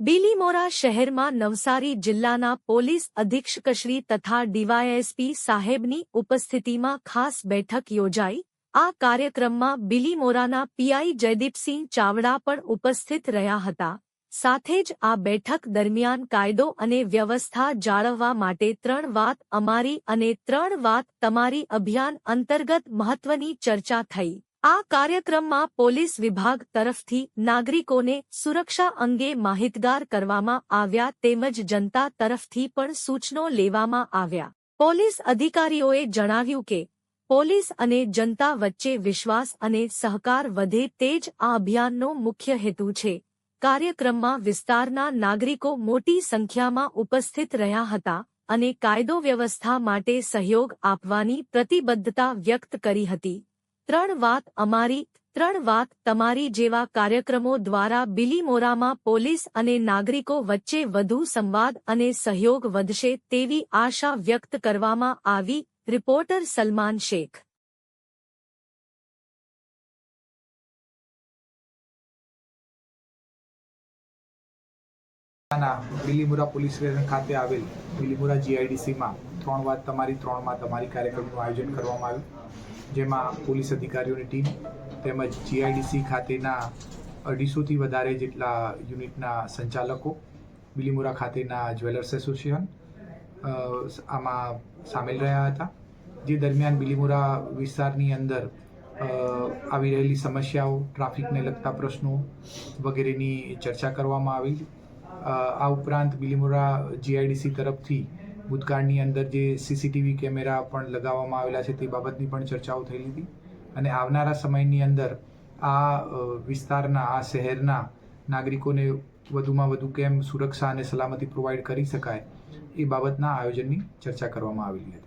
બીલીમોરા શહેરમાં નવસારી જિલ્લાના પોલીસ અધિક્ષકશ્રી તથા ડીવાયએસપી સાહેબની ઉપસ્થિતિમાં ખાસ બેઠક યોજાઈ. આ કાર્યક્રમમાં બીલીમોરાના પીઆઈ જયદીપસિંહ ચાવડા પણ ઉપસ્થિત રહ્યા હતા. સાથે જ આ બેઠક દરમિયાન કાયદો અને વ્યવસ્થા જાળવવા માટે ત્રણ વાત અમારી અને ત્રણ વાત તમારી અભિયાન અંતર્ગત મહત્વની ચર્ચા થઈ. આ કાર્યક્રમમાં પોલીસ વિભાગ તરફથી નાગરિકોને સુરક્ષા અંગે માહિતગાર કરવામાં આવ્યા તેમજ જનતા તરફથી પણ સૂચનો લેવામાં આવ્યા. પોલીસ અધિકારીઓએ જણાવ્યું કે, પોલીસ અને જનતા વચ્ચે વિશ્વાસ અને સહકાર વધે તે જ આ અભિયાનનો મુખ્ય હેતુ છે. કાર્યક્રમમાં વિસ્તારના નાગરિકો મોટી સંખ્યામાં ઉપસ્થિત રહ્યા હતા અને કાયદો વ્યવસ્થા માટે સહયોગ આપવાની પ્રતિબદ્ધતા વ્યક્ત કરી હતી. ત્રણ વાત અમારી, ત્રણ વાત તમારી જેવા કાર્યક્રમો દ્વારા બિલીમોરામાં પોલીસ અને નાગરિકો વચ્ચે વધુ સંવાદ અને સહયોગ વધશે તેવી આશા વ્યક્ત કરવામાં આવી, reporter Salman Shaikh. Bilimora police station ખાતે આવેલ બિલીમોરા જીઆઈડીસીમાં ત્રણ વાત તમારી, ત્રણમાં તમારી કાર્યક્રમનું આયોજન કરવામાં આવ્યું. જેમાં પોલીસ અધિકારીઓની ટીમ તેમજ જીઆઈડીસી ખાતેના અઢીસોથી વધારે જેટલા યુનિટના સંચાલકો, બિલીમોરા ખાતેના જ્વેલર્સ એસોસિએશન આમાં સામેલ રહ્યા હતા. જે દરમિયાન બિલીમોરા વિસ્તારની અંદર આવી રહેલી સમસ્યાઓ, ટ્રાફિકને લગતા પ્રશ્નો વગેરેની ચર્ચા કરવામાં આવી. આ ઉપરાંત બિલીમોરા જીઆઈડીસી તરફથી ભૂતકાળની અંદર જે સીસીટીવી કેમેરા પણ લગાવવામાં આવેલા છે તે બાબતની પણ ચર્ચાઓ થયેલી હતી અને આવનારા સમયની અંદર આ વિસ્તારના, આ શહેરના નાગરિકોને વધુમાં વધુ કેમ સુરક્ષા અને સલામતી પ્રોવાઈડ કરી શકાય એ બાબતના આયોજનની ચર્ચા કરવામાં આવેલી હતી.